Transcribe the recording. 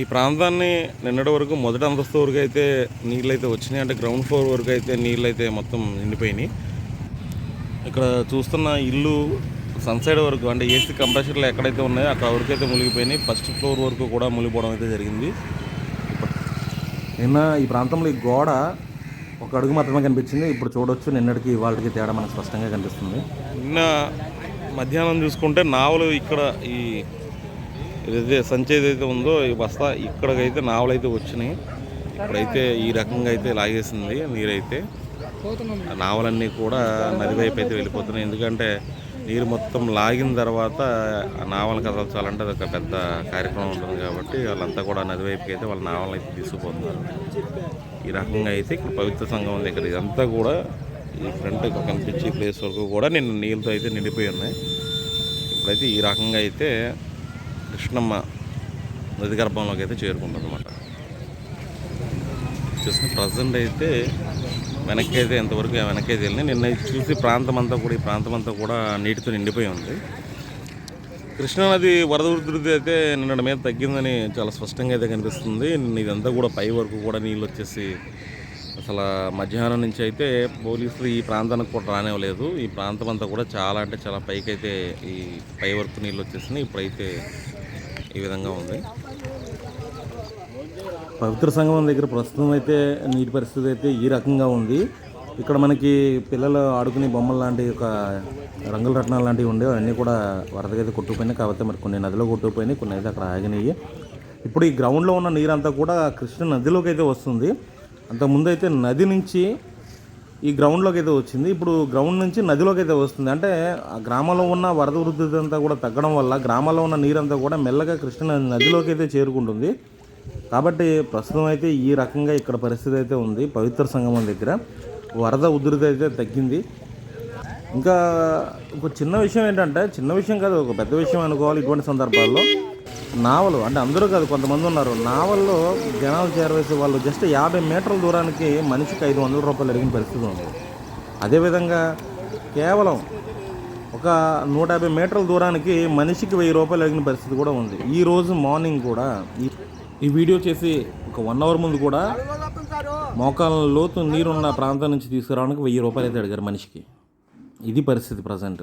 ఈ ప్రాంతాన్ని నిన్నటి వరకు మొదటి అంతస్తు వరకు అయితే నీళ్ళు అయితే వచ్చినాయి. అంటే గ్రౌండ్ ఫ్లోర్ వరకు అయితే నీళ్ళు అయితే మొత్తం నిండిపోయినాయి. ఇక్కడ చూస్తున్న ఇల్లు సన్ సైడ్ వరకు అంటే ఏసీ కంప్రెషర్లు ఎక్కడైతే ఉన్నాయో అక్కడ వరకు అయితే మునిగిపోయినాయి. ఫస్ట్ ఫ్లోర్ వరకు కూడా మునిగిపోవడం అయితే జరిగింది. నిన్న ఈ ప్రాంతంలో ఈ గోడ ఒక అడుగు మాత్రమే కనిపించింది. ఇప్పుడు చూడొచ్చు నిన్నటికి వాళ్ళకి తేడా మనకు స్పష్టంగా కనిపిస్తుంది. నిన్న మధ్యాహ్నం చూసుకుంటే నావలు ఇక్కడ ఈ ఏదైతే సంచి ఏదైతే ఉందో ఈ బస్తా ఇక్కడికైతే నావలైతే వచ్చినాయి. ఇక్కడైతే ఈ రకంగా అయితే లాగేసింది నీరైతే. ఆ నావలన్నీ కూడా నది వైపు అయితే వెళ్ళిపోతున్నాయి. ఎందుకంటే నీరు మొత్తం లాగిన తర్వాత ఆ నావలను కదల్చాలంటే అది ఒక పెద్ద కార్యక్రమం ఉంటుంది కాబట్టి వాళ్ళంతా కూడా నది వైపుకి అయితే వాళ్ళ నావలను అయితే తీసుకుపోతున్నారు. ఈ రకంగా అయితే ఇక్కడ పవిత్ర సంఘం దగ్గర ఇదంతా కూడా ఈ ఫ్రంట్ కనిపించే ప్లేస్ వరకు కూడా నేను నీళ్ళతో అయితే నిండిపోయి ఉన్నాయి. ఇప్పుడైతే ఈ రకంగా అయితే కృష్ణమ్మ నది గర్భంలోకి అయితే చేరుకుంటుందనమాట చూసిన ప్రజెంట్ అయితే వెనక్కి అయితే ఎంతవరకు వెనక్కి అయితే వెళ్ళినాయి నిన్న చూసి ప్రాంతం అంతా కూడా ఈ ప్రాంతం అంతా కూడా నీటితో నిండిపోయి ఉంది. కృష్ణానది వరద ఉధృతి అయితే నిన్న మీద తగ్గిందని చాలా స్పష్టంగా అయితే కనిపిస్తుంది. నిన్న ఇదంతా కూడా పై వరకు కూడా నీళ్ళు వచ్చేసి అసలు మధ్యాహ్నం నుంచి అయితే పోలీసులు ఈ ప్రాంతానికి కూడా రానివ్వలేదు. ఈ ప్రాంతం అంతా కూడా చాలా అంటే చాలా పైకి అయితే ఈ పై వరకు నీళ్ళు వచ్చేసినాయి. ఇప్పుడైతే ఈ విధంగా ఉంది. పవిత్ర సంగమం దగ్గర ప్రస్తుతం అయితే నీటి పరిస్థితి అయితే ఈ రకంగా ఉంది. ఇక్కడ మనకి పిల్లలు ఆడుకునే బొమ్మలు లాంటి ఒక రంగుల రత్నాలు లాంటివి ఉండేవి అవన్నీ కూడా వరదకైతే కొట్టుకుపోయినాయి. కాబట్టి మరి కొన్ని నదిలో కొట్టుకుపోయినాయి కొన్ని అయితే అక్కడ ఆగినాయి. ఇప్పుడు ఈ గ్రౌండ్లో ఉన్న నీరంతా కూడా కృష్ణ నదిలోకి అయితే వస్తుంది. అంతకుముందు అయితే నది నుంచి ఈ గ్రౌండ్లోకి అయితే వచ్చింది. ఇప్పుడు గ్రౌండ్ నుంచి నదిలోకి అయితే వస్తుంది. అంటే ఆ గ్రామంలో ఉన్న వరద వృద్ధి అంతా కూడా తగ్గడం వల్ల గ్రామంలో ఉన్న నీరంతా కూడా మెల్లగా కృష్ణ నదిలోకి అయితే చేరుకుంటుంది. కాబట్టి ప్రస్తుతం అయితే ఈ రకంగా ఇక్కడ పరిస్థితి అయితే ఉంది. పవిత్ర సంగమం దగ్గర వరద ఉధృతి అయితే తగ్గింది. ఇంకా ఒక చిన్న విషయం ఏంటంటే చిన్న విషయం కాదు ఒక పెద్ద విషయం అనుకోవాలి ఇటువంటి సందర్భాల్లో. నావలు అంటే అందరూ కాదు కొంతమంది ఉన్నారు. నావల్లో జనాలు చేరవేసే వాళ్ళు జస్ట్ యాభై మీటర్ల దూరానికి మనిషికి ఐదు వందల రూపాయలు అడిగిన పరిస్థితి ఉంది. అదేవిధంగా కేవలం ఒక నూట యాభై మీటర్ల దూరానికి మనిషికి వెయ్యి రూపాయలు అడిగిన పరిస్థితి కూడా ఉంది. ఈ రోజు మార్నింగ్ కూడా ఈ ఈ వీడియో చేసి ఒక వన్ అవర్ ముందు కూడా మోకాళ్ళ లోతు నీరున్న ప్రాంతం నుంచి తీసుకురావడానికి వెయ్యి రూపాయలు అయితే అడిగారు మనిషికి. ఇది పరిస్థితి ప్రజెంట్.